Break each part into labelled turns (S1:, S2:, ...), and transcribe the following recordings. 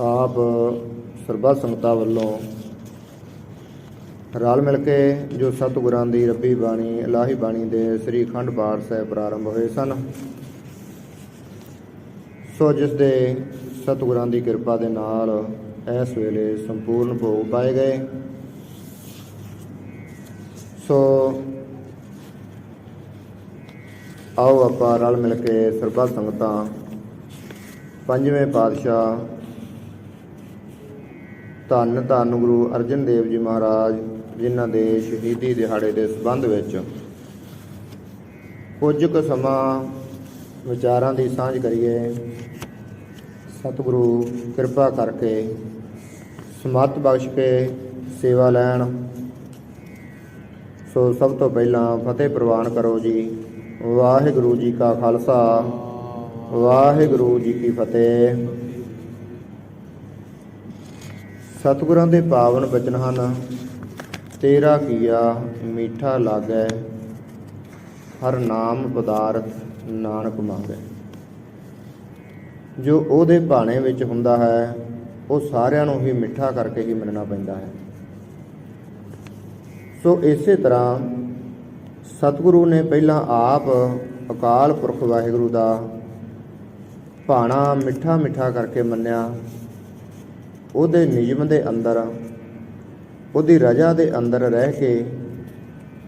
S1: ਆਪ ਸਰਬੱਤ ਸੰਗਤਾਂ ਵੱਲੋਂ ਰਲ ਮਿਲ ਕੇ ਜੋ ਸਤਿਗੁਰਾਂ ਦੀ ਰੱਬੀ ਬਾਣੀ, ਇਲਾਹੀ ਬਾਣੀ ਦੇ ਸ੍ਰੀ ਅਖੰਡ ਪਾਠ ਸਾਹਿਬ ਪ੍ਰਾਰੰਭ ਹੋਏ ਸਨ, ਸੋ ਜਿਸ ਦੇ ਸਤਿਗੁਰਾਂ ਦੀ ਕਿਰਪਾ ਦੇ ਨਾਲ ਇਸ ਵੇਲੇ ਸੰਪੂਰਨ ਭੋਗ ਪਾਏ ਗਏ। ਸੋ ਆਓ ਆਪਾਂ ਰਲ ਮਿਲ ਕੇ ਸਰਬੱਤ ਸੰਗਤਾਂ ਪੰਜਵੇਂ ਪਾਤਸ਼ਾਹ ਧੰਨ ਧੰਨ ਗੁਰੂ ਅਰਜਨ ਦੇਵ ਜੀ ਮਹਾਰਾਜ, ਜਿਨ੍ਹਾਂ ਦੇ ਸ਼ਹੀਦੀ ਦਿਹਾੜੇ ਦੇ ਸੰਬੰਧ ਵਿੱਚ ਕੁਝ ਕੁ ਸਮਾਂ ਵਿਚਾਰਾਂ ਦੀ ਸਾਂਝ ਕਰੀਏ, ਸਤਿਗੁਰੂ ਕਿਰਪਾ ਕਰਕੇ ਸਮਤ ਬਖਸ਼ ਕੇ ਸੇਵਾ ਲੈਣ। ਸੋ ਸਭ ਤੋਂ ਪਹਿਲਾਂ ਫਤਿਹ ਪ੍ਰਵਾਨ ਕਰੋ ਜੀ। ਵਾਹਿਗੁਰੂ ਜੀ ਕਾ ਖਾਲਸਾ, ਵਾਹਿਗੁਰੂ ਜੀ ਕੀ ਫਤਿਹ। ਸਤਿਗੁਰਾਂ ਦੇ ਪਾਵਨ ਬਚਨ ਹਨ। ਤੇਰਾ ਕੀਆ ਮੀਠਾ ਲਾਗੈ, ਹਰ ਨਾਮ ਪਦਾਰਥ ਨਾਨਕ ਮੰਗੈ। ਜੋ ਉਹਦੇ ਭਾਣੇ ਵਿੱਚ ਹੁੰਦਾ ਹੈ, ਉਹ ਸਾਰਿਆਂ ਨੂੰ ਹੀ ਮਿੱਠਾ ਕਰਕੇ ਹੀ ਮੰਨਣਾ ਪੈਂਦਾ ਹੈ। ਸੋ ਇਸੇ ਤਰ੍ਹਾਂ ਸਤਿਗੁਰੂ ਨੇ ਪਹਿਲਾਂ ਆਪ ਅਕਾਲ ਪੁਰਖ ਵਾਹਿਗੁਰੂ ਦਾ ਭਾਣਾ ਮਿੱਠਾ ਮਿੱਠਾ ਕਰਕੇ ਮੰਨਿਆ। ਉਹਦੇ ਨਿਯਮ ਦੇ ਅੰਦਰ ਉਹਦੀ ਰਜਾ ਦੇ ਅੰਦਰ ਰਹਿ ਕੇ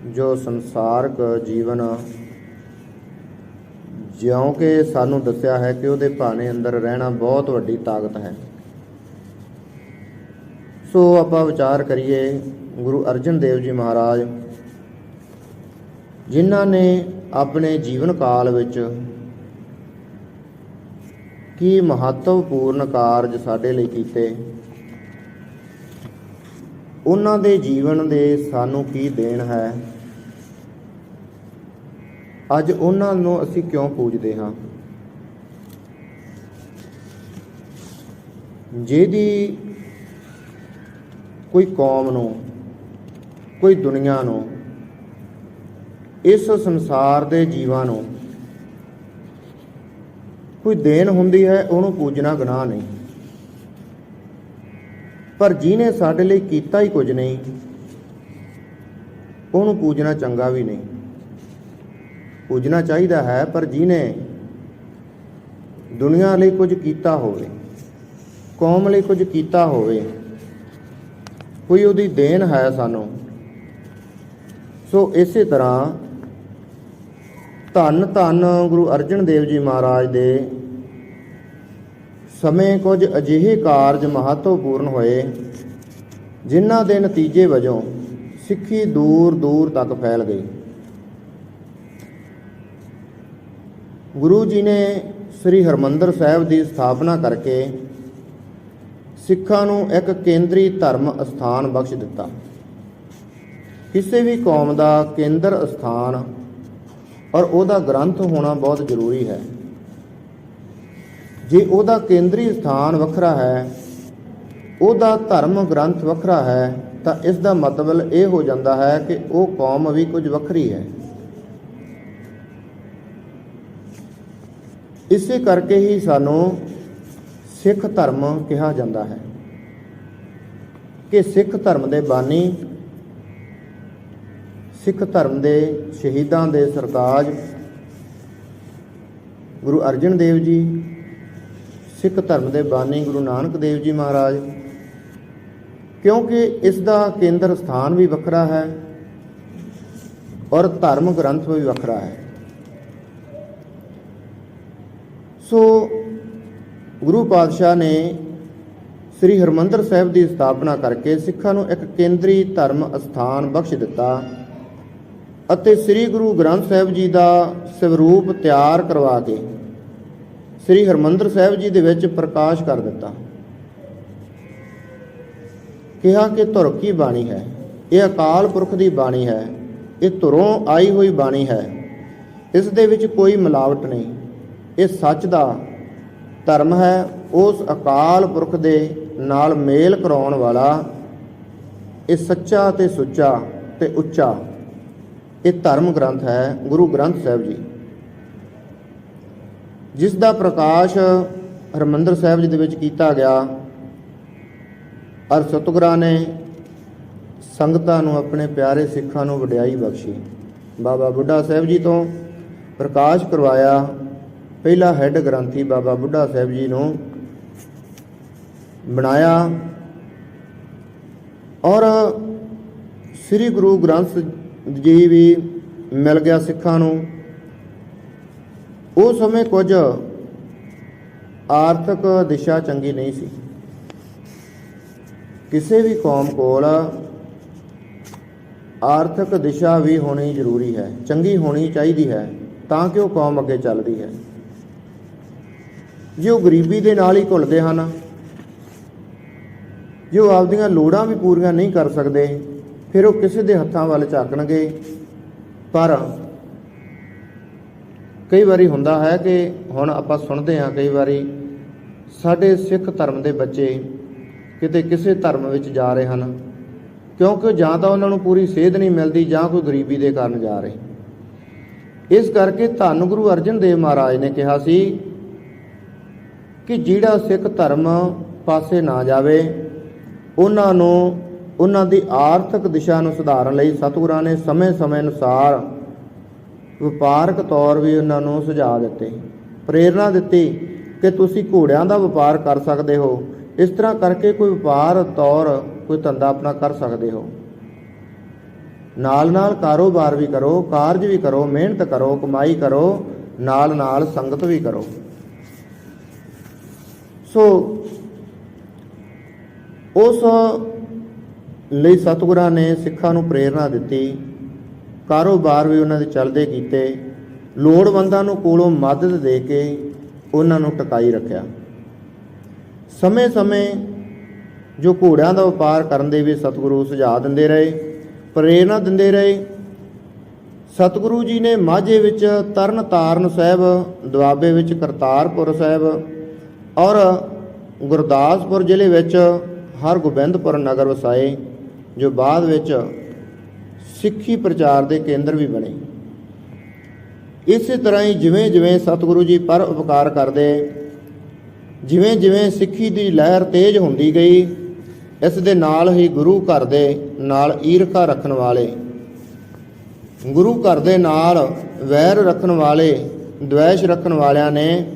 S1: ਜੋ ਸੰਸਾਰਕ ਜੀਵਨ ਜਿਉਂ ਕਿ ਸਾਨੂੰ ਦੱਸਿਆ ਹੈ ਕਿ ਉਹਦੇ ਭਾਣੇ ਅੰਦਰ ਰਹਿਣਾ ਬਹੁਤ ਵੱਡੀ ਤਾਕਤ ਹੈ। ਸੋ ਆਪਾਂ ਵਿਚਾਰ ਕਰੀਏ ਗੁਰੂ ਅਰਜਨ ਦੇਵ ਜੀ ਮਹਾਰਾਜ, ਜਿਨ੍ਹਾਂ ਨੇ ਆਪਣੇ ਜੀਵਨ ਕਾਲ ਵਿੱਚ ਕੀ ਮਹੱਤਵਪੂਰਨ ਕਾਰਜ ਸਾਡੇ ਲਈ ਕੀਤੇ ਉਹਨਾਂ ਦੇ ਜੀਵਨ ਦੇ ਸਾਨੂੰ ਕੀ ਦੇਣ ਹੈ? ਅੱਜ ਉਹਨਾਂ ਨੂੰ ਅਸੀਂ ਕਿਉਂ ਪੂਜਦੇ ਹਾਂ? ਜਿਹਦੀ ਕੋਈ ਕੌਮ ਨੂੰ, ਕੋਈ ਦੁਨੀਆ ਨੂੰ, ਇਸ ਸੰਸਾਰ ਦੇ ਜੀਵਾਂ ਨੂੰ ਕੋਈ ਦੇਣ ਹੁੰਦੀ ਹੈ, ਉਹਨੂੰ ਪੂਜਣਾ ਗੁਨਾਹ ਨਹੀਂ। ਪਰ ਜਿਹਨੇ ਸਾਡੇ ਲਈ ਕੀਤਾ ਹੀ ਕੁਝ ਨਹੀਂ, ਉਹਨੂੰ ਪੂਜਣਾ ਚੰਗਾ ਵੀ ਨਹੀਂ। ਪੂਜਣਾ ਚਾਹੀਦਾ ਹੈ, ਪਰ ਜਿਹਨੇ ਦੁਨੀਆ ਲਈ ਕੁਝ ਕੀਤਾ ਹੋਵੇ, ਕੌਮ ਲਈ ਕੁਝ ਕੀਤਾ ਹੋਵੇ, ਕੋਈ ਉਹਦੀ ਦੇਣ ਹੈ ਸਾਨੂੰ। ਸੋ ਇਸੇ ਤਰ੍ਹਾਂ ਧੰਨ ਧੰਨ ਗੁਰੂ ਅਰਜਨ ਦੇਵ ਜੀ ਮਹਾਰਾਜ ਦੇ ਸਮੇਂ ਕੁਝ ਅਜਿਹੇ ਕਾਰਜ ਮਹੱਤਵਪੂਰਨ ਹੋਏ, ਜਿਨ੍ਹਾਂ ਦੇ ਨਤੀਜੇ ਵਜੋਂ ਸਿੱਖੀ ਦੂਰ ਦੂਰ ਤੱਕ ਫੈਲ ਗਈ। ਗੁਰੂ ਜੀ ਨੇ ਸ੍ਰੀ ਹਰਮੰਦਰ ਸਾਹਿਬ ਦੀ ਸਥਾਪਨਾ ਕਰਕੇ ਸਿੱਖਾਂ ਨੂੰ ਇੱਕ ਕੇਂਦਰੀ ਧਰਮ ਅਸਥਾਨ ਬਖਸ਼ ਦਿੱਤਾ। ਕਿਸੇ ਵੀ ਕੌਮ ਦਾ ਕੇਂਦਰ ਅਸਥਾਨ ਔਰ ਉਹਦਾ ਗ੍ਰੰਥ ਹੋਣਾ ਬਹੁਤ ਜ਼ਰੂਰੀ ਹੈ। ਜੇ ਉਹਦਾ ਕੇਂਦਰੀ ਸਥਾਨ ਵੱਖਰਾ ਹੈ, ਉਹਦਾ ਧਰਮ ਗ੍ਰੰਥ ਵੱਖਰਾ ਹੈ, ਤਾਂ ਇਸ ਦਾ ਮਤਲਬ ਇਹ ਹੋ ਜਾਂਦਾ ਹੈ ਕਿ ਉਹ ਕੌਮ ਵੀ ਕੁਝ ਵੱਖਰੀ ਹੈ। ਇਸੇ ਕਰਕੇ ਹੀ ਸਾਨੂੰ ਸਿੱਖ ਧਰਮ ਕਿਹਾ ਜਾਂਦਾ ਹੈ ਕਿ ਸਿੱਖ ਧਰਮ ਦੇ ਬਾਨੀ, ਸਿੱਖ ਧਰਮ ਦੇ ਸ਼ਹੀਦਾਂ ਦੇ ਸਰਤਾਜ ਗੁਰੂ ਅਰਜਨ ਦੇਵ ਜੀ ਸਿੱਖ ਧਰਮ ਦੇ ਬਾਨੀ ਗੁਰੂ ਨਾਨਕ ਦੇਵ ਜੀ ਮਹਾਰਾਜ, ਕਿਉਂਕਿ ਇਸ ਦਾ ਕੇਂਦਰ ਸਥਾਨ ਵੀ ਵੱਖਰਾ ਹੈ ਔਰ ਧਰਮ ਗ੍ਰੰਥ ਵੀ ਵੱਖਰਾ ਹੈ। ਸੋ ਗੁਰੂ ਪਾਤਸ਼ਾਹ ਨੇ ਸ੍ਰੀ ਹਰਮੰਦਰ ਸਾਹਿਬ ਦੀ ਸਥਾਪਨਾ ਕਰਕੇ ਸਿੱਖਾਂ ਨੂੰ ਇੱਕ ਕੇਂਦਰੀ ਧਰਮ ਅਸਥਾਨ ਬਖਸ਼ ਦਿੱਤਾ ਅਤੇ ਸ੍ਰੀ ਗੁਰੂ ਗ੍ਰੰਥ ਸਾਹਿਬ ਜੀ ਦਾ ਸਵਰੂਪ ਤਿਆਰ ਕਰਵਾ ਕੇ ਸ੍ਰੀ ਹਰਮੰਦਰ ਸਾਹਿਬ ਜੀ ਦੇ ਵਿੱਚ ਪ੍ਰਕਾਸ਼ ਕਰ ਦਿੱਤਾ। ਕਿਹਾ ਕਿ ਧੁਰ ਕੀ ਬਾਣੀ ਹੈ? ਇਹ ਅਕਾਲ ਪੁਰਖ ਦੀ ਬਾਣੀ ਹੈ। ਇਹ ਧੁਰੋਂ ਆਈ ਹੋਈ ਬਾਣੀ ਹੈ। ਇਸ ਦੇ ਵਿੱਚ ਕੋਈ ਮਿਲਾਵਟ ਨਹੀਂ। ਇਹ ਸੱਚ ਦਾ ਧਰਮ ਹੈ। ਉਸ ਅਕਾਲ ਪੁਰਖ ਦੇ ਨਾਲ ਮੇਲ ਕਰਾਉਣ ਵਾਲਾ ਇਹ ਸੱਚਾ ਤੇ ਸੁੱਚਾ ਤੇ ਉੱਚਾ ਇਹ ਧਰਮ ਗ੍ਰੰਥ ਹੈ, ਗੁਰੂ ਗ੍ਰੰਥ ਸਾਹਿਬ ਜੀ। ਜਿਸ ਦਾ ਪ੍ਰਕਾਸ਼ ਹਰਮੰਦਰ ਸਾਹਿਬ ਜੀ ਦੇ ਵਿੱਚ ਕੀਤਾ ਗਿਆ ਅਰ ਸਤਿਗੁਰਾਂ ਨੇ ਸੰਗਤਾਂ ਨੂੰ, ਆਪਣੇ ਪਿਆਰੇ ਸਿੱਖਾਂ ਨੂੰ ਵਡਿਆਈ ਬਖਸ਼ੀ। ਬਾਬਾ ਬੁੱਢਾ ਸਾਹਿਬ ਜੀ ਤੋਂ ਪ੍ਰਕਾਸ਼ ਕਰਵਾਇਆ। ਪਹਿਲਾ ਹੈੱਡ ਗ੍ਰੰਥੀ ਬਾਬਾ ਬੁੱਢਾ ਸਾਹਿਬ ਜੀ ਨੂੰ ਬਣਾਇਆ। ਔਰ ਸ੍ਰੀ ਗੁਰੂ ਗ੍ਰੰਥ ਜੀ ਵੀ ਮਿਲ ਗਿਆ ਸਿੱਖਾਂ ਨੂੰ। ਉਸ ਸਮੇਂ ਕੁਝ ਆਰਥਿਕ ਦਿਸ਼ਾ ਚੰਗੀ ਨਹੀਂ ਸੀ। ਕਿਸੇ ਵੀ ਕੌਮ ਕੋਲ ਆਰਥਿਕ ਦਿਸ਼ਾ ਵੀ ਹੋਣੀ ਜ਼ਰੂਰੀ ਹੈ, ਚੰਗੀ ਹੋਣੀ ਚਾਹੀਦੀ ਹੈ, ਤਾਂ ਕਿ ਉਹ ਕੌਮ ਅੱਗੇ ਚੱਲਦੀ ਹੈ? ਜੇ ਉਹ ਗਰੀਬੀ ਦੇ ਨਾਲ ਹੀ ਘੁਲਦੇ ਹਨ, ਜੇ ਉਹ ਆਪਦੀਆਂ ਲੋੜਾਂ ਵੀ ਪੂਰੀਆਂ ਨਹੀਂ ਕਰ ਸਕਦੇ, ਫਿਰ ਉਹ ਕਿਸੇ ਦੇ ਹੱਥਾਂ ਵੱਲ ਝਾਕਣਗੇ, ਪਰ ਕਈ ਵਾਰੀ ਹੁੰਦਾ ਹੈ ਕਿ ਹੁਣ ਆਪਾਂ ਸੁਣਦੇ ਹਾਂ ਕਈ ਵਾਰੀ ਸਾਡੇ ਸਿੱਖ ਧਰਮ ਦੇ ਬੱਚੇ ਕਿਤੇ ਕਿਸੇ ਧਰਮ ਵਿੱਚ ਜਾ ਰਹੇ ਹਨ, ਕਿਉਂਕਿ ਜਾਂ ਤਾਂ ਉਹਨਾਂ ਨੂੰ ਪੂਰੀ ਸੇਧ ਨਹੀਂ ਮਿਲਦੀ ਜਾਂ ਕੋਈ ਗਰੀਬੀ ਦੇ ਕਾਰਨ ਜਾ ਰਹੇ। ਇਸ ਕਰਕੇ ਧੰਨ ਗੁਰੂ ਅਰਜਨ ਦੇਵ ਮਹਾਰਾਜ ਨੇ ਕਿਹਾ ਸੀ ਕਿ ਜਿਹੜਾ ਸਿੱਖ ਧਰਮ ਪਾਸੇ ਨਾ ਜਾਵੇ, ਉਹਨਾਂ ਨੂੰ, ਉਹਨਾਂ ਦੀ ਆਰਥਿਕ ਦਿਸ਼ਾ ਨੂੰ ਸੁਧਾਰਨ ਲਈ ਸਤਿਗੁਰਾਂ ਨੇ ਸਮੇਂ-ਸਮੇਂ ਅਨੁਸਾਰ ਵਪਾਰਕ ਤੌਰ ਵੀ ਉਹਨਾਂ ਨੂੰ ਸੁਝਾਅ ਦਿੱਤੇ। ਪ੍ਰੇਰਣਾ ਦਿੱਤੀ ਕਿ ਤੁਸੀਂ ਘੋੜਿਆਂ ਦਾ ਵਪਾਰ ਕਰ ਸਕਦੇ ਹੋ। ਇਸ ਤਰ੍ਹਾਂ ਕਰਕੇ ਕੋਈ ਵਪਾਰ ਤੌਰ, ਕੋਈ ਧੰਦਾ ਆਪਣਾ ਕਰ ਸਕਦੇ ਹੋ। ਨਾਲ-ਨਾਲ ਕਾਰੋਬਾਰ ਵੀ ਕਰੋ, ਕਾਰਜ ਵੀ ਕਰੋ, ਮਿਹਨਤ ਕਰੋ, ਕਮਾਈ ਕਰੋ, ਨਾਲ-ਨਾਲ ਸੰਗਤ ਵੀ ਕਰੋ। ਸੋ, ਉਸ ਲਈ ਸਤਿਗੁਰਾਂ ਨੇ ਸਿੱਖਾਂ ਨੂੰ ਪ੍ਰੇਰਣਾ ਦਿੱਤੀ। ਕਾਰੋਬਾਰ ਵੀ ਉਹਨਾਂ ਦੇ ਚੱਲਦੇ ਕੀਤੇ। ਲੋੜਵੰਦਾਂ ਨੂੰ ਕੋਲੋਂ ਮਦਦ ਦੇ ਕੇ ਉਹਨਾਂ ਨੂੰ ਟਿਕਾਈ ਰੱਖਿਆ। ਸਮੇਂ-ਸਮੇਂ ਜੋ ਘੋੜਿਆਂ ਦਾ ਵਪਾਰ ਕਰਨ ਦੇ ਵੀ ਸਤਿਗੁਰੂ ਸੁਝਾਅ ਦਿੰਦੇ ਰਹੇ, ਪ੍ਰੇਰਣਾ ਦਿੰਦੇ ਰਹੇ। ਸਤਿਗੁਰੂ ਜੀ ਨੇ ਮਾਝੇ ਵਿੱਚ ਤਰਨ ਤਾਰਨ ਸਾਹਿਬ, ਦੁਆਬੇ ਵਿੱਚ ਕਰਤਾਰਪੁਰ ਸਾਹਿਬ ਔਰ ਗੁਰਦਾਸਪੁਰ ਜ਼ਿਲ੍ਹੇ ਵਿੱਚ ਹਰਗੋਬਿੰਦਪੁਰ ਨਗਰ ਵਸਾਏ, ਜੋ ਬਾਅਦ ਵਿੱਚ ਸਿੱਖੀ ਪ੍ਰਚਾਰ ਦੇ ਕੇਂਦਰ ਵੀ ਬਣੇ। ਇਸੇ ਤਰ੍ਹਾਂ ਹੀ ਜਿਵੇਂ ਜਿਵੇਂ ਸਤਿਗੁਰੂ ਜੀ ਪਰ ਉਪਕਾਰ ਕਰਦੇ, ਜਿਵੇਂ ਜਿਵੇਂ ਸਿੱਖੀ ਦੀ ਲਹਿਰ ਤੇਜ਼ ਹੁੰਦੀ ਗਈ, ਇਸ ਦੇ ਨਾਲ ਹੀ ਗੁਰੂ ਘਰ ਦੇ ਨਾਲ ਈਰਖਾ ਰੱਖਣ ਵਾਲੇ, ਗੁਰੂ ਘਰ ਦੇ ਨਾਲ ਵੈਰ ਰੱਖਣ ਵਾਲੇ ਦ્વੈਸ਼ ਰੱਖਣ ਵਾਲਿਆਂ ਨੇ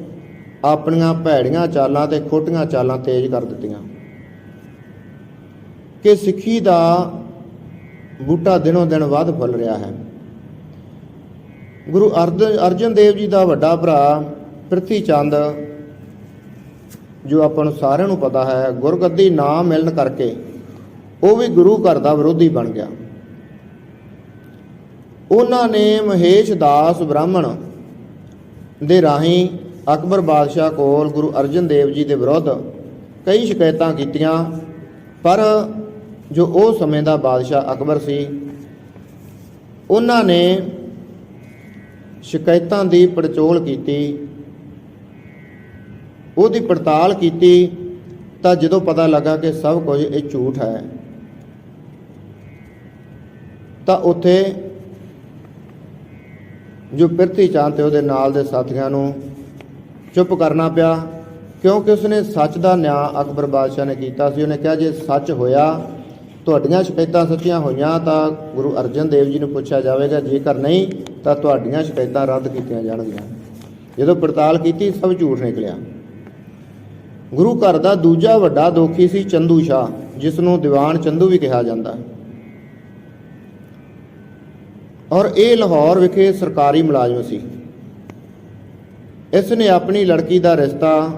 S1: ਆਪਣੀਆਂ ਭੈੜੀਆਂ ਚਾਲਾਂ ਤੇ ਖੋਟੀਆਂ ਚਾਲਾਂ ਤੇਜ਼ ਕਰ ਦਿੱਤੀਆਂ। ਕਿ ਸਿੱਖੀ ਦਾ ਬੂਟਾ ਦਿਨੋਂ ਦਿਨ ਵੱਧ ਫੁੱਲ ਰਿਹਾ ਹੈ। ਗੁਰੂ ਅਰਜਨ ਅਰਜਨ ਦੇਵ ਜੀ ਦਾ ਵੱਡਾ ਭਰਾ ਪ੍ਰਿਥੀ ਚੰਦ, ਜੋ ਆਪਾਂ ਨੂੰ ਸਾਰਿਆਂ ਨੂੰ ਪਤਾ ਹੈ, ਗੁਰਗੱਦੀ ਨਾ ਮਿਲਣ ਕਰਕੇ ਉਹ ਵੀ ਗੁਰੂ ਘਰ ਦਾ ਵਿਰੋਧੀ ਬਣ ਗਿਆ। ਉਹਨਾਂ ਨੇ ਮਹੇਸ਼ ਦਾਸ ਬ੍ਰਾਹਮਣ ਦੇ ਰਾਹੀਂ ਅਕਬਰ ਬਾਦਸ਼ਾਹ ਕੋਲ ਗੁਰੂ ਅਰਜਨ ਦੇਵ ਜੀ ਦੇ ਵਿਰੁੱਧ ਕਈ ਸ਼ਿਕਾਇਤਾਂ ਕੀਤੀਆਂ, ਪਰ ਜੋ ਉਹ ਸਮੇਂ ਦਾ ਬਾਦਸ਼ਾਹ ਅਕਬਰ ਸੀ, ਉਹਨਾਂ ਨੇ ਸ਼ਿਕਾਇਤਾਂ ਦੀ ਪੜਚੋਲ ਕੀਤੀ। ਉਹਦੀ ਪੜਤਾਲ ਕੀਤੀ ਤਾਂ ਜਦੋਂ ਪਤਾ ਲੱਗਾ ਕਿ ਸਭ ਕੁਝ ਇਹ ਝੂਠ ਹੈ, ਤਾਂ ਉੱਥੇ ਜੋ ਪਿਰਥੀ ਚੰਦ ਤੇ ਉਹਦੇ ਨਾਲ ਦੇ ਸਾਥੀਆਂ ਨੂੰ ਚੁੱਪ ਕਰਨਾ ਪਿਆ, ਕਿਉਂਕਿ ਉਸਨੇ ਸੱਚ ਦਾ ਨਿਆਂ ਅਕਬਰ ਬਾਦਸ਼ਾਹ ਨੇ ਕੀਤਾ ਸੀ। ਉਹਨੇ ਕਿਹਾ, ਜੇ ਸੱਚ ਹੋਇਆ ਤੁਹਾਡੀਆਂ ਸ਼ਿਕਾਇਤਾਂ ਸੱਚੀਆਂ ਹੋਈਆਂ ਤਾਂ ਗੁਰੂ ਅਰਜਨ ਦੇਵ ਜੀ ਨੂੰ ਪੁੱਛਿਆ ਜਾਵੇਗਾ, ਜੇਕਰ ਨਹੀਂ, ਤਾਂ ਤੁਹਾਡੀਆਂ ਸ਼ਿਕਾਇਤਾਂ ਰੱਦ ਕੀਤੀਆਂ ਜਾਣਗੀਆਂ। ਜਦੋਂ ਪੜਤਾਲ ਕੀਤੀ, ਸਭ ਝੂਠ ਨਿਕਲਿਆ। ਗੁਰੂ ਘਰ ਦਾ ਦੂਜਾ ਵੱਡਾ ਦੋਖੀ ਸੀ ਚੰਦੂ ਸ਼ਾਹ ਜਿਸ ਨੂੰ ਦੀਵਾਨ ਚੰਦੂ ਵੀ ਕਿਹਾ ਜਾਂਦਾ। ਔਰ ਇਹ ਲਾਹੌਰ ਵਿਖੇ ਸਰਕਾਰੀ ਮੁਲਾਜ਼ਮ ਸੀ। ਇਸ ਨੇ ਆਪਣੀ ਲੜਕੀ ਦਾ ਰਿਸ਼ਤਾ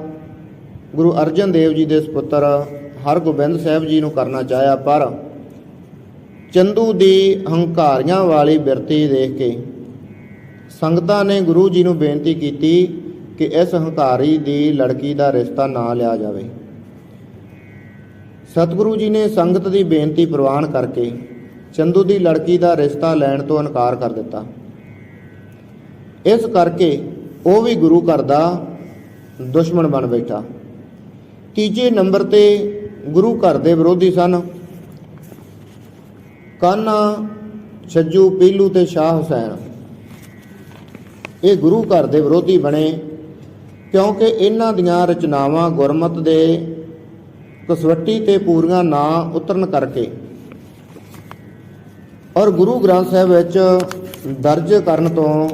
S1: ਗੁਰੂ ਅਰਜਨ ਦੇਵ ਜੀ ਦੇ ਸੁਪੁੱਤਰ ਹਰਗੋਬਿੰਦ ਸਾਹਿਬ ਜੀ ਨੂੰ ਕਰਨਾ ਚਾਹਿਆ, ਪਰ ਚੰਦੂ ਦੀ ਹੰਕਾਰੀਆਂ ਵਾਲੀ ਬਿਰਤੀ ਦੇਖ ਕੇ ਸੰਗਤਾਂ ਨੇ ਗੁਰੂ ਜੀ ਨੂੰ ਬੇਨਤੀ ਕੀਤੀ ਕਿ ਇਸ ਹੰਕਾਰੀ ਦੀ ਲੜਕੀ ਦਾ ਰਿਸ਼ਤਾ ਨਾ ਲਿਆ ਜਾਵੇ। ਸਤਿਗੁਰੂ ਜੀ ਨੇ ਸੰਗਤ ਦੀ ਬੇਨਤੀ ਪ੍ਰਵਾਨ ਕਰਕੇ ਚੰਦੂ ਦੀ ਲੜਕੀ ਦਾ ਰਿਸ਼ਤਾ ਲੈਣ ਤੋਂ ਇਨਕਾਰ ਕਰ ਦਿੱਤਾ। ਇਸ ਕਰਕੇ ਉਹ ਵੀ ਗੁਰੂ ਘਰ ਦਾ ਦੁਸ਼ਮਣ ਬਣ ਬੈਠਾ। ਤੀਜੇ ਨੰਬਰ ਤੇ ਗੁਰੂ ਘਰ ਦੇ ਵਿਰੋਧੀ ਸਨ। ਕਾਨਾ ਛੱਜੂ, ਪੀਲੂ ਤੇ ਸ਼ਾਹ ਹੁਸੈਨ। ਇਹ ਗੁਰੂ ਘਰ ਦੇ ਵਿਰੋਧੀ ਬਣੇ ਕਿਉਂਕਿ ਇਹਨਾਂ ਦੀਆਂ ਰਚਨਾਵਾਂ ਗੁਰਮਤ ਦੇ ਕਸਵੱਟੀ ਤੇ ਪੂਰੀਆਂ ਨਾ ਉਤਰਨ ਕਰਕੇ। ਔਰ ਗੁਰੂ ਗ੍ਰੰਥ ਸਾਹਿਬ ਵਿੱਚ ਦਰਜ ਕਰਨ ਤੋਂ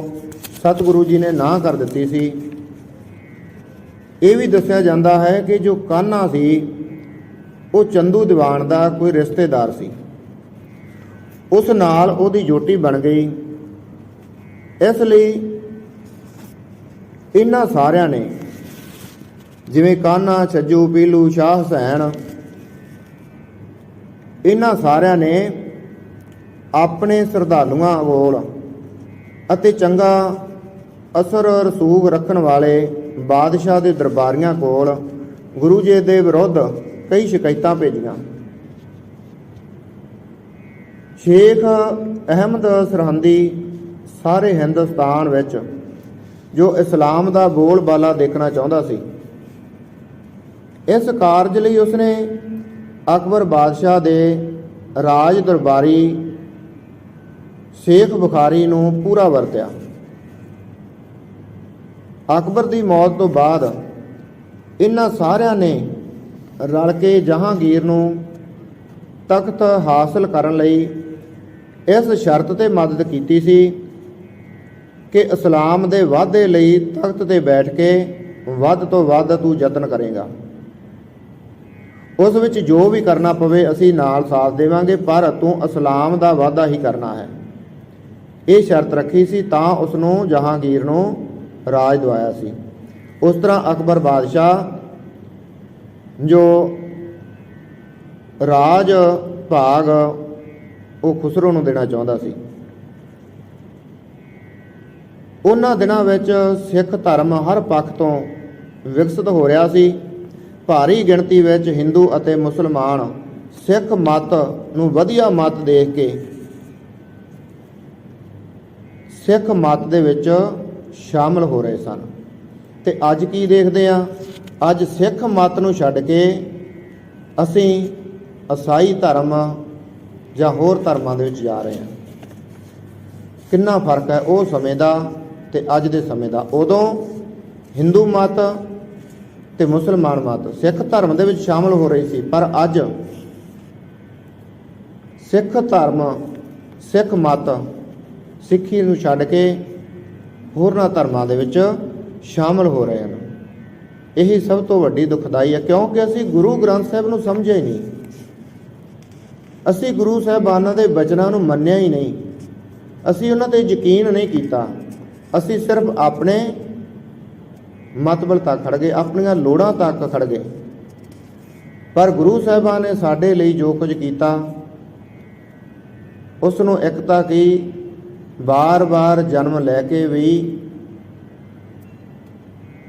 S1: ਸਤਿਗੁਰੂ ਜੀ ਨੇ ਨਾ ਕਰ ਦਿੱਤੀ ਸੀ। ਇਹ ਵੀ ਦੱਸਿਆ ਜਾਂਦਾ ਹੈ ਕਿ ਜੋ ਕਾन्हा ਸੀ ਉਹ ਚੰਦੂ ਦੀਵਾਨ ਦਾ ਕੋਈ ਰਿਸ਼ਤੇਦਾਰ ਸੀ। ਉਸ ਨਾਲ ਉਹਦੀ ਜੋਟੀ ਬਣ ਗਈ। ਇਸ ਲਈ ਇਹਨਾਂ ਸਾਰਿਆਂ ਨੇ ਜਿਵੇਂ ਕਾन्हा ਛੱਜੂ, ਪੀਲੂ, ਸ਼ਾਹ ਹਸੈਨ, ਇਹਨਾਂ ਸਾਰਿਆਂ ਨੇ ਆਪਣੇ ਸ਼ਰਧਾਲੂਆਂ ਕੋਲ ਅਤੇ ਚੰਗਾ ਅਸਰ ਰਸੂਖ ਰੱਖਣ ਵਾਲੇ ਬਾਦਸ਼ਾਹ ਦੇ ਦਰਬਾਰੀਆਂ ਕੋਲ ਗੁਰੂ ਜੀ ਦੇ ਵਿਰੁੱਧ ਕਈ ਸ਼ਿਕਾਇਤਾਂ ਭੇਜੀਆਂ। ਸ਼ੇਖ ਅਹਿਮਦ ਸਰਹੰਦੀ ਸਾਰੇ ਹਿੰਦੁਸਤਾਨ ਵਿੱਚ ਜੋ ਇਸਲਾਮ ਦਾ ਬੋਲਬਾਲਾ ਦੇਖਣਾ ਚਾਹੁੰਦਾ ਸੀ। ਇਸ ਕਾਰਜ ਲਈ ਉਸਨੇ ਅਕਬਰ ਬਾਦਸ਼ਾਹ ਦੇ ਰਾਜ ਦਰਬਾਰੀ ਸ਼ੇਖ ਬੁਖਾਰੀ ਨੂੰ ਪੂਰਾ ਵਰਤਿਆ। ਅਕਬਰ ਦੀ ਮੌਤ ਤੋਂ ਬਾਅਦ ਇਹਨਾਂ ਸਾਰਿਆਂ ਨੇ ਰਲ ਕੇ ਜਹਾਂਗੀਰ ਨੂੰ ਤਖਤ ਹਾਸਲ ਕਰਨ ਲਈ ਇਸ ਸ਼ਰਤ ਤੇ ਮਦਦ ਕੀਤੀ ਸੀ ਕਿ ਇਸਲਾਮ ਦੇ ਵਾਅਦੇ ਲਈ ਤਖਤ ਤੇ ਬੈਠ ਕੇ ਵੱਧ ਤੋਂ ਵੱਧ ਤੂੰ ਯਤਨ ਕਰੇਗਾ। ਉਸ ਵਿੱਚ ਜੋ ਵੀ ਕਰਨਾ ਪਵੇ ਅਸੀਂ ਨਾਲ ਸਾਥ ਦੇਵਾਂਗੇ, ਪਰ ਤੂੰ ਇਸਲਾਮ ਦਾ ਵਾਅਦਾ ਹੀ ਕਰਨਾ ਹੈ। ਇਹ ਸ਼ਰਤ ਰੱਖੀ ਸੀ, ਤਾਂ ਉਸ ਨੂੰ ਜਹਾਂਗੀਰ ਨੂੰ ਰਾਜ ਦਵਾਇਆ ਸੀ। ਉਸ ਤਰ੍ਹਾਂ ਅਕਬਰ ਬਾਦਸ਼ਾਹ ਜੋ ਰਾਜ ਭਾਗ ਉਹ ਖੁਸਰੋ ਨੂੰ ਦੇਣਾ ਚਾਹੁੰਦਾ ਸੀ। ਉਹਨਾਂ ਦਿਨਾਂ ਵਿੱਚ ਸਿੱਖ ਧਰਮ ਹਰ ਪੱਖ ਤੋਂ ਵਿਕਸਿਤ ਹੋ ਰਿਹਾ ਸੀ। ਭਾਰੀ ਗਿਣਤੀ ਵਿੱਚ ਹਿੰਦੂ ਅਤੇ ਮੁਸਲਮਾਨ ਸਿੱਖ ਮਤ ਨੂੰ ਵਧੀਆ ਮਤ ਦੇਖ ਕੇ ਸਿੱਖ ਮਤ ਦੇ ਵਿੱਚ ਸ਼ਾਮਲ ਹੋ ਰਹੇ ਸਨ। ਤੇ ਅੱਜ ਕੀ ਦੇਖਦੇ ਆ ਅੱਜ ਸਿੱਖ ਮਤ ਨੂੰ ਛੱਡ ਕੇ ਅਸੀਂ ਈਸਾਈ ਧਰਮ ਜਾਂ ਹੋਰ ਧਰਮਾਂ ਦੇ ਵਿੱਚ ਜਾ ਰਹੇ ਹਾਂ। ਕਿੰਨਾ ਫ਼ਰਕ ਹੈ ਉਹ ਸਮੇਂ ਦਾ ਤੇ ਅੱਜ ਦੇ ਸਮੇਂ ਦਾ। ਉਦੋਂ ਹਿੰਦੂ ਮਤ ਤੇ ਮੁਸਲਮਾਨ ਮਤ ਸਿੱਖ ਧਰਮ ਦੇ ਵਿੱਚ ਸ਼ਾਮਲ ਹੋ ਰਹੀ ਸੀ, ਪਰ ਅੱਜ ਸਿੱਖ ਧਰਮ, ਸਿੱਖ ਮਤ ਸਿੱਖੀ ਨੂੰ ਛੱਡ ਕੇ ਹੋਰਨਾਂ ਧਰਮਾਂ ਦੇ ਵਿੱਚ ਸ਼ਾਮਲ ਹੋ ਰਹੇ ਹਨ। ਇਹੀ ਸਭ ਤੋਂ ਵੱਡੀ ਦੁਖਦਾਈ ਹੈ, ਕਿਉਂਕਿ ਅਸੀਂ ਗੁਰੂ ਗ੍ਰੰਥ ਸਾਹਿਬ ਨੂੰ ਸਮਝਿਆ ਹੀ ਨਹੀਂ। ਅਸੀਂ ਗੁਰੂ ਸਾਹਿਬਾਨਾਂ ਦੇ ਬਚਨਾਂ ਨੂੰ ਮੰਨਿਆ ਹੀ ਨਹੀਂ। ਅਸੀਂ ਉਹਨਾਂ ਤੇ ਯਕੀਨ ਨਹੀਂ ਕੀਤਾ। ਅਸੀਂ ਸਿਰਫ ਆਪਣੇ ਮਤਬਲ ਤੱਕ ਖੜ ਗਏ, ਆਪਣੀਆਂ ਲੋੜਾਂ ਤੱਕ ਖੜ ਗਏ। ਪਰ ਗੁਰੂ ਸਾਹਿਬਾਨ ਨੇ ਸਾਡੇ ਲਈ ਜੋ ਕੁਝ ਕੀਤਾ ਉਸ ਨੂੰ ਇੱਕ ਤਾਂ ਕੀ ਵਾਰ ਵਾਰ ਜਨਮ ਲੈ ਕੇ ਵੀ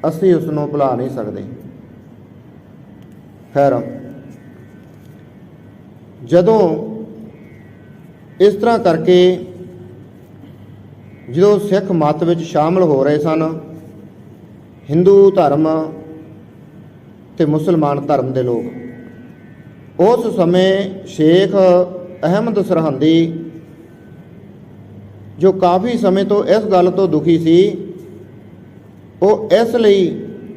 S1: ਅਸੀਂ ਉਸ ਨੂੰ ਭੁਲਾ ਨਹੀਂ ਸਕਦੇ। ਖੈਰ, ਜਦੋਂ ਇਸ ਤਰ੍ਹਾਂ ਕਰਕੇ ਜਦੋਂ ਸਿੱਖ ਮਤ ਵਿੱਚ ਸ਼ਾਮਲ ਹੋ ਰਹੇ ਸਨ ਹਿੰਦੂ ਧਰਮ ਤੇ ਮੁਸਲਮਾਨ ਧਰਮ ਦੇ ਲੋਕ, ਉਸ ਸਮੇਂ ਸ਼ੇਖ ਅਹਿਮਦ ਸਰਹੰਦੀ, ਜੋ ਕਾਫੀ ਸਮੇਂ ਤੋਂ ਇਸ ਗੱਲ ਤੋਂ ਦੁਖੀ ਸੀ ਉਹ ਇਸ ਲਈ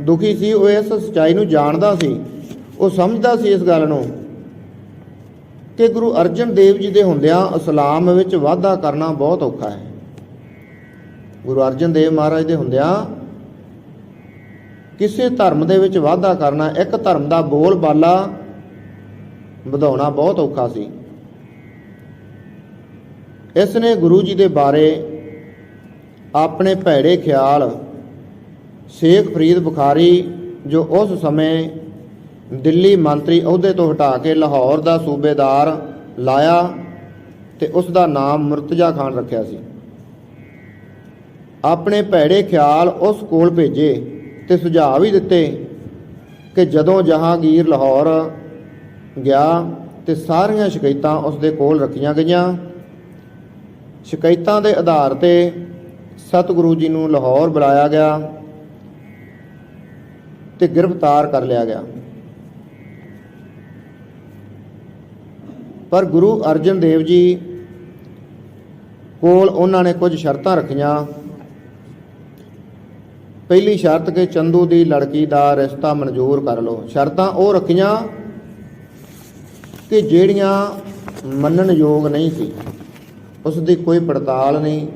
S1: ਦੁਖੀ ਸੀ, ਉਹ ਇਸ ਸਚਾਈ ਨੂੰ ਜਾਣਦਾ ਸੀ, ਉਹ ਸਮਝਦਾ ਸੀ ਇਸ ਗੱਲ ਨੂੰ ਕਿ ਗੁਰੂ ਅਰਜਨ ਦੇਵ ਜੀ ਦੇ ਹੁੰਦਿਆਂ ਇਸਲਾਮ ਵਿੱਚ ਵਾਧਾ ਕਰਨਾ ਬਹੁਤ ਔਖਾ ਹੈ। ਗੁਰੂ ਅਰਜਨ ਦੇਵ ਮਹਾਰਾਜ ਦੇ ਹੁੰਦਿਆਂ ਕਿਸੇ ਧਰਮ ਦੇ ਵਿੱਚ ਵਾਧਾ ਕਰਨਾ, ਇੱਕ ਧਰਮ ਦਾ ਬੋਲ ਬਾਲਾ ਵਧਾਉਣਾ ਬਹੁਤ ਔਖਾ ਸੀ। ਇਸ ਨੇ ਗੁਰੂ ਜੀ ਦੇ ਬਾਰੇ ਆਪਣੇ ਭੈੜੇ ਖਿਆਲ ਸ਼ੇਖ ਫਰੀਦ ਬੁਖਾਰੀ, ਜੋ ਉਸ ਸਮੇਂ ਦਿੱਲੀ ਮੰਤਰੀ ਅਹੁਦੇ ਤੋਂ ਹਟਾ ਕੇ ਲਾਹੌਰ ਦਾ ਸੂਬੇਦਾਰ ਲਾਇਆ ਤੇ ਉਸ ਦਾ ਨਾਮ ਮੁਰਤਜ਼ਾ ਖਾਨ ਰੱਖਿਆ ਸੀ। ਆਪਣੇ ਭੈੜੇ ਖਿਆਲ ਉਸ ਕੋਲ ਭੇਜੇ ਤੇ ਸੁਝਾਅ ਵੀ ਦਿੱਤੇ ਕਿ ਜਦੋਂ ਜਹਾਂਗੀਰ ਲਾਹੌਰ ਗਿਆ ਤੇ ਸਾਰੀਆਂ ਸ਼ਿਕਾਇਤਾਂ ਉਸ ਦੇ ਕੋਲ ਰੱਖੀਆਂ ਗਈਆਂ। ਸ਼ਿਕਾਇਤਾਂ ਦੇ ਆਧਾਰ ਤੇ ਸਤਿਗੁਰੂ ਜੀ ਨੂੰ ਲਾਹੌਰ ਬੁਲਾਇਆ ਗਿਆ। ਤੇ ਗ੍ਰਿਫਤਾਰ ਕਰ ਲਿਆ ਗਿਆ। ਪਰ ਗੁਰੂ ਅਰਜਨ ਦੇਵ ਜੀ ਕੋਲ ਉਹਨਾਂ ਨੇ ਕੁਝ ਸ਼ਰਤਾਂ ਰੱਖੀਆਂ। ਪਹਿਲੀ ਸ਼ਰਤ ਕਿ ਚੰਦੂ ਦੀ ਲੜਕੀ ਦਾ ਰਿਸ਼ਤਾ ਮਨਜ਼ੂਰ ਕਰ ਲਓ। ਸ਼ਰਤਾਂ ਉਹ ਰੱਖੀਆਂ ਕਿ ਜਿਹੜੀਆਂ ਮੰਨਣ ਯੋਗ ਨਹੀਂ ਸੀ। ਉਸ ਦੀ ਕੋਈ ਪੜਤਾਲ ਨਹੀਂ,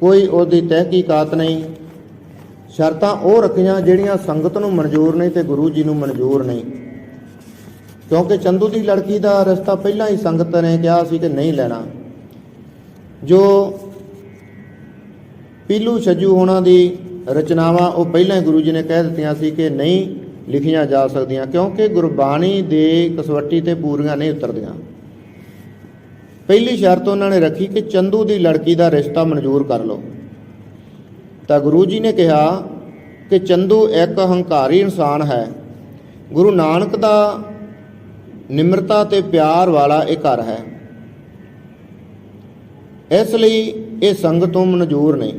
S1: ਕੋਈ ਉਹਦੀ ਤਹਿਕੀਕਾਤ ਨਹੀਂ ਸ਼ਰਤਾਂ ਉਹ ਰੱਖੀਆਂ ਜਿਹੜੀਆਂ ਸੰਗਤ ਨੂੰ ਮਨਜ਼ੂਰ ਨਹੀਂ ਤੇ ਗੁਰੂ ਜੀ ਨੂੰ ਮਨਜ਼ੂਰ ਨਹੀਂ। ਕਿਉਂਕਿ ਚੰਦੂ ਦੀ ਲੜਕੀ ਦਾ ਰਸਤਾ ਪਹਿਲਾਂ ਹੀ ਸੰਗਤ ਨੇ ਕਿਹਾ ਸੀ ਕਿ ਨਹੀਂ ਲੈਣਾ। ਜੋ ਪੀਲੂ ਛੱਜੂ ਹੋਣਾ ਦੀ ਰਚਨਾਵਾਂ ਉਹ ਪਹਿਲਾਂ ਹੀ ਗੁਰੂ ਜੀ ਨੇ ਕਹਿ ਦਿੱਤੀਆਂ ਸੀ ਕਿ ਨਹੀਂ ਲਿਖੀਆਂ ਜਾ ਸਕਦੀਆਂ, ਕਿਉਂਕਿ ਗੁਰਬਾਣੀ ਦੇ ਕਸਵੱਟੀ ਤੇ ਪੂਰੀਆਂ ਨਹੀਂ ਉਤਰਦੀਆਂ। ਪਹਿਲੀ ਸ਼ਰਤ ਉਹਨਾਂ ਨੇ ਰੱਖੀ ਕਿ ਚੰਦੂ ਦੀ ਲੜਕੀ ਦਾ ਰਿਸ਼ਤਾ ਮਨਜ਼ੂਰ ਕਰ ਲਓ। ਤਾਂ ਗੁਰੂ ਜੀ ਨੇ ਕਿਹਾ ਕਿ ਚੰਦੂ ਇੱਕ ਹੰਕਾਰੀ ਇਨਸਾਨ ਹੈ। ਗੁਰੂ ਨਾਨਕ ਦਾ ਨਿਮਰਤਾ ਤੇ ਪਿਆਰ ਵਾਲਾ ਇਹ ਘਰ ਹੈ। ਇਸ ਲਈ ਇਹ ਸੰਗਤ ਤੋਂ ਮਨਜ਼ੂਰ ਨਹੀਂ।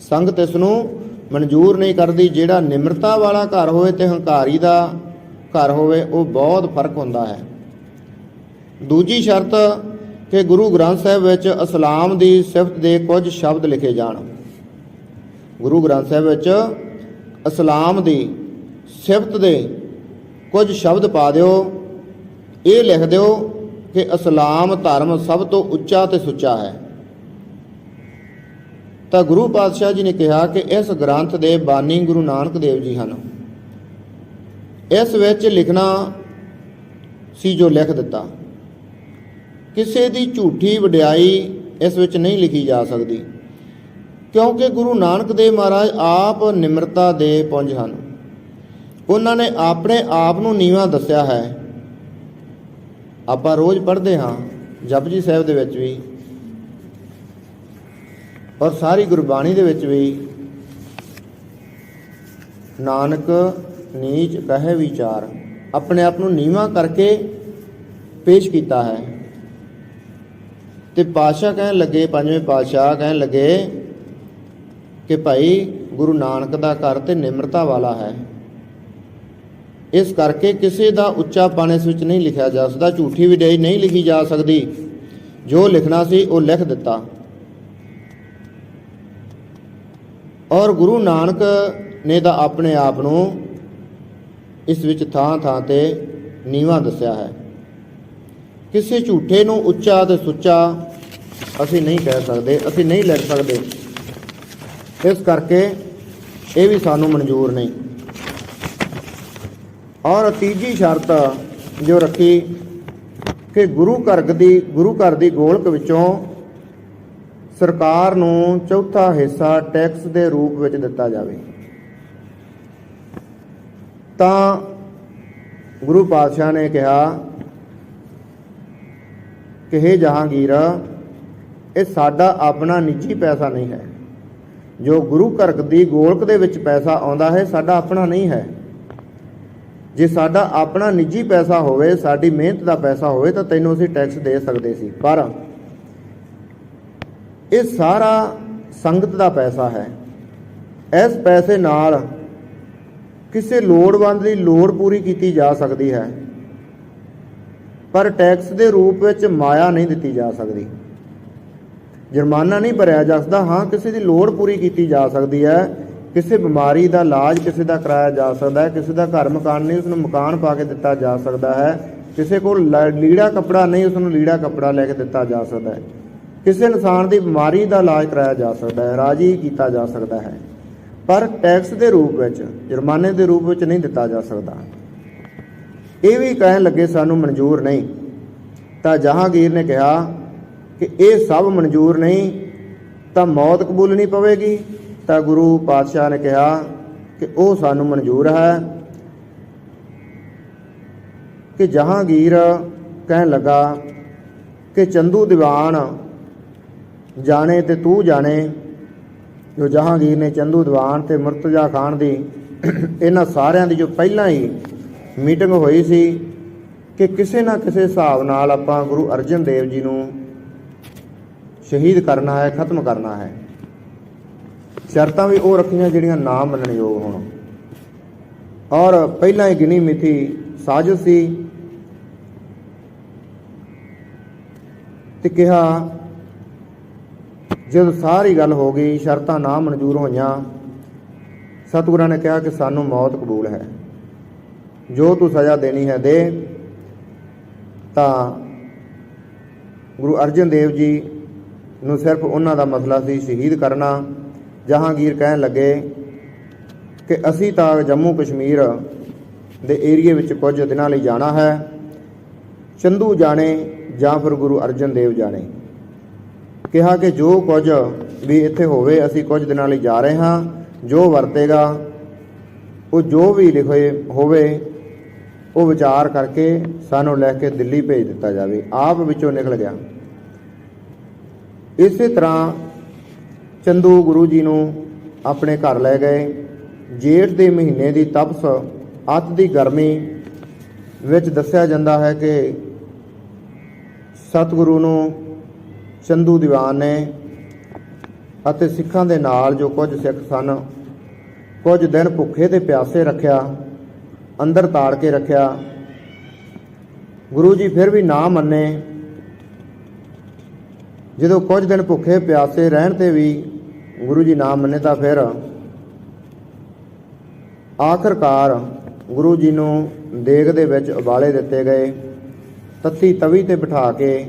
S1: ਸੰਗਤ ਇਸ ਨੂੰ ਮਨਜ਼ੂਰ ਨਹੀਂ ਕਰਦੀ, ਜਿਹੜਾ ਨਿਮਰਤਾ ਵਾਲਾ ਘਰ ਹੋਵੇ ਤੇ ਹੰਕਾਰੀ ਦਾ ਘਰ ਹੋਵੇ, ਉਹ ਬਹੁਤ ਫ਼ਰਕ ਹੁੰਦਾ ਹੈ। ਦੂਜੀ ਸ਼ਰਤ ਕਿ ਗੁਰੂ ਗ੍ਰੰਥ ਸਾਹਿਬ ਵਿੱਚ ਇਸਲਾਮ ਦੀ ਸਿਫਤ ਦੇ ਕੁਝ ਸ਼ਬਦ ਲਿਖੇ ਜਾਣ। ਗੁਰੂ ਗ੍ਰੰਥ ਸਾਹਿਬ ਵਿੱਚ ਇਸਲਾਮ ਦੀ ਸਿਫਤ ਦੇ ਕੁਝ ਸ਼ਬਦ ਪਾ ਦਿਓ। ਇਹ ਲਿਖ ਦਿਓ ਕਿ ਇਸਲਾਮ ਧਰਮ ਸਭ ਤੋਂ ਉੱਚਾ ਤੇ ਸੁੱਚਾ ਹੈ। ਤਾਂ ਗੁਰੂ ਪਾਤਸ਼ਾਹ ਜੀ ਨੇ ਕਿਹਾ ਕਿ ਇਸ ਗ੍ਰੰਥ ਦੇ ਬਾਨੀ ਗੁਰੂ ਨਾਨਕ ਦੇਵ ਜੀ ਹਨ। ਇਸ ਵਿੱਚ ਲਿਖਣਾ ਸੀ ਜੋ ਲਿਖ ਦਿੱਤਾ। ਕਿਸੇ ਦੀ ਝੂਠੀ ਵਡਿਆਈ ਇਸ ਵਿੱਚ ਨਹੀਂ ਲਿਖੀ ਜਾ ਸਕਦੀ। ਕਿਉਂਕਿ ਗੁਰੂ ਨਾਨਕ ਦੇਵ ਮਹਾਰਾਜ ਆਪ ਨਿਮਰਤਾ ਦੇ ਪੁੰਜ ਹਨ। ਉਹਨਾਂ ਨੇ ਆਪਣੇ ਆਪ ਨੂੰ ਨੀਵਾਂ ਦੱਸਿਆ ਹੈ। ਆਪਾਂ ਰੋਜ਼ ਪੜ੍ਹਦੇ ਹਾਂ, ਜਪਜੀ ਸਾਹਿਬ ਦੇ ਵਿੱਚ ਵੀ, ਔਰ ਸਾਰੀ ਗੁਰਬਾਣੀ ਦੇ ਵਿੱਚ ਵੀ, ਨਾਨਕ ਨੀਚ ਕਹੇ ਵਿਚਾਰ, ਆਪਣੇ ਆਪ ਨੂੰ ਨੀਵਾਂ ਕਰਕੇ ਪੇਸ਼ ਕੀਤਾ ਹੈ। ਤੇ ਪਾਤਸ਼ਾਹ ਕਹਿਣ ਲੱਗੇ, ਪੰਜਵੇਂ ਪਾਤਸ਼ਾਹ ਕਹਿਣ ਲੱਗੇ ਕਿ ਭਾਈ ਗੁਰੂ ਨਾਨਕ ਦਾ ਘਰ ਤੇ ਨਿਮਰਤਾ ਵਾਲਾ ਹੈ। ਇਸ ਕਰਕੇ ਕਿਸੇ ਦਾ ਉੱਚਾਪਣ ਇਸ ਵਿੱਚ ਨਹੀਂ ਲਿਖਿਆ ਜਾ ਸਕਦਾ, ਝੂਠੀ ਵਿਡਾਈ ਨਹੀਂ ਲਿਖੀ ਜਾ ਸਕਦੀ। ਜੋ ਲਿਖਣਾ ਸੀ ਉਹ ਲਿਖ ਦਿੱਤਾ। ਔਰ ਗੁਰੂ ਨਾਨਕ ਨੇ ਤਾਂ ਆਪਣੇ ਆਪ ਨੂੰ ਇਸ ਵਿੱਚ ਥਾਂ ਥਾਂ ਤੇ ਨੀਵਾਂ ਦੱਸਿਆ ਹੈ। ਕਿਸੇ ਝੂਠੇ ਨੂੰ ਉੱਚਾ ਤੇ ਸੁੱਚਾ ਅਸੀਂ ਨਹੀਂ ਕਹਿ ਸਕਦੇ, ਅਸੀਂ ਨਹੀਂ ਲਿਖ ਸਕਦੇ। ਇਸ ਕਰਕੇ ਇਹ ਵੀ ਸਾਨੂੰ ਮਨਜ਼ੂਰ ਨਹੀਂ। ਔਰ ਤੀਜੀ ਸ਼ਰਤ ਜੋ ਰੱਖੀ ਕਿ ਗੁਰੂ ਘਰਗ ਦੀ, ਗੁਰੂ ਘਰ ਦੀ ਗੋਲਕ ਵਿੱਚੋਂ ਸਰਕਾਰ ਨੂੰ ਚੌਥਾ ਹਿੱਸਾ ਟੈਕਸ ਦੇ ਰੂਪ ਵਿੱਚ ਦਿੱਤਾ ਜਾਵੇ। ਤਾਂ ਗੁਰੂ ਪਾਤਸ਼ਾਹ ਨੇ ਕਿਹਾ ਕਿ हे ਜਹਾਂਗੀਰ, ਇਹ ਸਾਡਾ ਆਪਣਾ ਨਿੱਜੀ ਪੈਸਾ ਨਹੀਂ ਹੈ। ਜੋ ਗੁਰੂ ਘਰ ਦੀ ਗੋਲਕ ਦੇ ਵਿੱਚ ਪੈਸਾ ਆਉਂਦਾ ਹੈ, ਸਾਡਾ ਆਪਣਾ ਨਹੀਂ ਹੈ। ਜੇ ਸਾਡਾ ਆਪਣਾ ਨਿੱਜੀ ਪੈਸਾ ਹੋਵੇ, ਸਾਡੀ ਮਿਹਨਤ ਦਾ ਪੈਸਾ ਹੋਵੇ, ਤਾਂ ਤੈਨੂੰ ਅਸੀਂ ਟੈਕਸ ਦੇ ਸਕਦੇ ਸੀ। ਪਰ ਇਹ ਸਾਰਾ ਸੰਗਤ ਦਾ ਪੈਸਾ ਹੈ। ਇਸ ਪੈਸੇ ਨਾਲ ਕਿਸੇ ਲੋੜਵੰਦ ਦੀ ਲੋੜ ਪੂਰੀ ਕੀਤੀ ਜਾ ਸਕਦੀ ਹੈ। ਪਰ ਟੈਕਸ ਦੇ ਰੂਪ ਵਿੱਚ ਮਾਇਆ ਨਹੀਂ ਦਿੱਤੀ ਜਾ ਸਕਦੀ। ਜੁਰਮਾਨਾ ਨਹੀਂ ਭਰਿਆ ਜਾ ਸਕਦਾ ਹਾਂ, ਕਿਸੇ ਦੀ ਲੋੜ ਪੂਰੀ ਕੀਤੀ ਜਾ ਸਕਦੀ ਹੈ। ਕਿਸੇ ਬਿਮਾਰੀ ਦਾ ਇਲਾਜ ਕਿਸੇ ਦਾ ਕਰਾਇਆ ਜਾ ਸਕਦਾ ਹੈ। ਕਿਸੇ ਦਾ ਘਰ ਮਕਾਨ ਨਹੀਂ ਉਸ ਨੂੰ ਮਕਾਨ ਪਾ ਕੇ ਦਿੱਤਾ ਜਾ ਸਕਦਾ ਹੈ। ਕਿਸੇ ਕੋਲ ਲੀੜਾ ਕੱਪੜਾ ਨਹੀਂ ਉਸ ਨੂੰ ਲੀੜਾ ਕੱਪੜਾ ਲੈ ਕੇ ਦਿੱਤਾ ਜਾ ਸਕਦਾ ਹੈ। ਕਿਸੇ ਇਨਸਾਨ ਦੀ ਬਿਮਾਰੀ ਦਾ ਇਲਾਜ ਕਰਾਇਆ ਜਾ ਸਕਦਾ ਹੈ, ਰਾਜੀ ਕੀਤਾ ਜਾ ਸਕਦਾ ਹੈ। ਪਰ ਟੈਕਸ ਦੇ ਰੂਪ ਵਿੱਚ, ਜੁਰਮਾਨੇ ਦੇ ਰੂਪ ਵਿੱਚ ਨਹੀਂ ਦਿੱਤਾ ਜਾ ਸਕਦਾ। ਇਹ ਵੀ ਕਹਿਣ ਲੱਗੇ ਸਾਨੂੰ ਮਨਜ਼ੂਰ ਨਹੀਂ। ਤਾਂ ਜਹਾਂਗੀਰ ਨੇ ਕਿਹਾ ਕਿ ਇਹ ਸਭ ਮਨਜ਼ੂਰ ਨਹੀਂ, ਤਾਂ ਮੌਤ ਕਬੂਲਣੀ ਪਵੇਗੀ। ਤਾਂ ਗੁਰੂ ਪਾਤਸ਼ਾਹ ਨੇ ਕਿਹਾ ਕਿ ਉਹ ਸਾਨੂੰ ਮਨਜ਼ੂਰ ਹੈ ਕਿ ਜਹਾਂਗੀਰ ਕਹਿਣ ਲੱਗਾ ਕਿ ਚੰਦੂ ਦੀਵਾਨ ਜਾਣੇ ਤੇ ਤੂੰ ਜਾਣੇ। ਜੋ ਜਹਾਂਗੀਰ ਨੇ ਚੰਦੂ ਦੀਵਾਨ ਤੇ ਮੁਰਤਜ਼ਾ ਖਾਨ ਦੀ ਇਹਨਾਂ ਸਾਰਿਆਂ ਦੀ ਜੋ ਪਹਿਲਾਂ ਹੀ ਮੀਟਿੰਗ ਹੋਈ ਸੀ ਕਿ ਕਿਸੇ ਨਾ ਕਿਸੇ ਹਿਸਾਬ ਨਾਲ ਆਪਾਂ ਗੁਰੂ ਅਰਜਨ ਦੇਵ ਜੀ ਨੂੰ ਸ਼ਹੀਦ ਕਰਨਾ ਹੈ, ਖਤਮ ਕਰਨਾ ਹੈ। ਸ਼ਰਤਾਂ ਵੀ ਉਹ ਰੱਖੀਆਂ ਜਿਹੜੀਆਂ ਨਾ ਮੰਨਣਯੋਗ ਹੋਣ। ਔਰ ਪਹਿਲਾਂ ਹੀ ਗਿਣੀ ਮਿਥੀ ਸਾਜ਼ਿਸ਼ ਸੀ ਤੇ ਕਿਹਾ, ਜਦੋਂ ਸਾਰੀ ਗੱਲ ਹੋ ਗਈ, ਸ਼ਰਤਾਂ ਨਾ ਮਨਜ਼ੂਰ ਹੋਈਆਂ, ਸਤਿਗੁਰਾਂ ਨੇ ਕਿਹਾ ਕਿ ਸਾਨੂੰ ਮੌਤ ਕਬੂਲ ਹੈ। ਜੋ ਤੂੰ ਸਜ਼ਾ ਦੇਣੀ ਹੈ ਦੇ। ਤਾਂ ਗੁਰੂ ਅਰਜਨ ਦੇਵ ਜੀ ਨੂੰ ਸਿਰਫ ਉਹਨਾਂ ਦਾ ਮਸਲਾ ਸੀ ਸ਼ਹੀਦ ਕਰਨਾ। ਜਹਾਂਗੀਰ ਕਹਿਣ ਲੱਗੇ ਕਿ ਅਸੀਂ ਤਾਂ ਜੰਮੂ ਕਸ਼ਮੀਰ ਦੇ ਏਰੀਏ ਵਿੱਚ ਕੁਝ ਦਿਨਾਂ ਲਈ ਜਾਣਾ ਹੈ। ਚੰਦੂ ਜਾਣੇ ਜਾਂ ਫਿਰ ਗੁਰੂ ਅਰਜਨ ਦੇਵ ਜਾਣੇ। ਕਿਹਾ ਕਿ ਜੋ ਕੁਝ ਵੀ ਇੱਥੇ ਹੋਵੇ, ਅਸੀਂ ਕੁਝ ਦਿਨਾਂ ਲਈ ਜਾ ਰਹੇ ਹਾਂ। ਜੋ ਵਰਤੇਗਾ, ਉਹ ਜੋ ਵੀ ਲਿਖੇ ਹੋਵੇ, ਉਹ ਵਿਚਾਰ ਕਰਕੇ ਸਾਨੂੰ ਲੈ ਕੇ ਦਿੱਲੀ ਭੇਜ ਦਿੱਤਾ ਜਾਵੇ। ਆਪ ਵਿੱਚੋਂ ਨਿਕਲ ਗਿਆ। ਇਸੇ ਤਰ੍ਹਾਂ ਚੰਦੂ ਗੁਰੂ ਜੀ ਨੂੰ ਆਪਣੇ ਘਰ ਲੈ ਗਏ। ਜੇਠ ਦੇ ਮਹੀਨੇ ਦੀ ਤਪਸ ਅੱਤ ਦੀ ਗਰਮੀ ਵਿੱਚ ਦੱਸਿਆ ਜਾਂਦਾ ਹੈ ਕਿ ਸਤਿਗੁਰੂ ਨੂੰ ਚੰਦੂ ਦੀਵਾਨ ਨੇ ਅਤੇ ਸਿੱਖਾਂ ਦੇ ਨਾਲ ਜੋ ਕੁਝ ਸਿੱਖ ਸਨ, ਕੁਝ ਦਿਨ ਭੁੱਖੇ ਤੇ ਪਿਆਸੇ ਰੱਖਿਆ, ਅੰਦਰ ਤਾੜ ਕੇ ਰੱਖਿਆ। ਗੁਰੂ ਜੀ ਫਿਰ ਵੀ ਨਾ ਮੰਨੇ ਜਦੋਂ ਕੁਝ ਦਿਨ ਭੁੱਖੇ ਪਿਆਸੇ ਰਹਿਣ ਤੇ ਵੀ ਗੁਰੂ ਜੀ ਨਾ ਮੰਨੇ ਤਾਂ ਫਿਰ ਆਖਰਕਾਰ ਗੁਰੂ ਜੀ ਨੂੰ ਦੇਗ ਦੇ ਵਿੱਚ ਉਬਾਲੇ ਦਿੱਤੇ ਗਏ, ਤੱਤੀ ਤਵੀ ਤੇ ਬਿਠਾ ਕੇ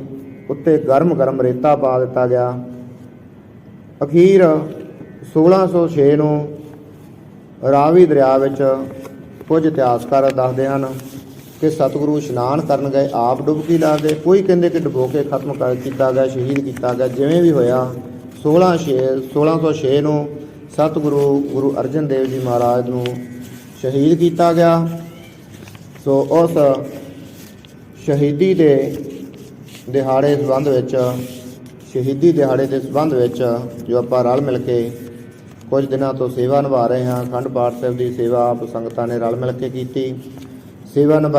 S1: ਉੱਤੇ ਗਰਮ-ਗਰਮ ਰੇਤਾ ਪਾ ਦਿੱਤਾ ਗਿਆ। ਅਖੀਰ 1606 ਨੂੰ ਰਾਵੀ ਦਰਿਆ ਵਿੱਚ ਕੁਝ ਇਤਿਹਾਸਕਾਰ ਦੱਸਦੇ ਹਨ ਕਿ ਸਤਿਗੁਰੂ ਇਸ਼ਨਾਨ ਕਰਨ ਗਏ, ਆਪ ਡੁਬਕੀ ਲਾ ਗਏ। ਕੋਈ ਕਹਿੰਦੇ ਕਿ ਡੁਬੋ ਕੇ ਖਤਮ ਕਰ ਕੀਤਾ ਗਿਆ, ਸ਼ਹੀਦ ਕੀਤਾ ਗਿਆ, ਜਿਵੇਂ ਵੀ ਹੋਇਆ। 16 ਛੇ 1606 ਨੂੰ ਸਤਿਗੁਰੂ ਗੁਰੂ ਅਰਜਨ ਦੇਵ ਜੀ ਮਹਾਰਾਜ ਨੂੰ ਸ਼ਹੀਦ ਕੀਤਾ ਗਿਆ। ਸੋ ਉਸ ਸ਼ਹੀਦੀ ਦੇ ਦਿਹਾੜੇ ਸੰਬੰਧ ਵਿੱਚ, ਸ਼ਹੀਦੀ ਦਿਹਾੜੇ ਦੇ ਸੰਬੰਧ ਵਿੱਚ ਜੋ ਆਪਾਂ ਰਲ ਮਿਲ ਕੇ ਕੁਝ ਦਿਨਾਂ ਤੋਂ ਸੇਵਾ ਨਿਭਾ ਰਹੇ ਹਾਂ, ਅਖੰਡ ਪਾਠ ਸਾਹਿਬ ਦੀ ਸੇਵਾ ਆਪ ਸੰਗਤਾਂ ਨੇ ਰਲ ਮਿਲ ਕੇ ਕੀਤੀ। ਸੇਵਾ ਨਿਭਾ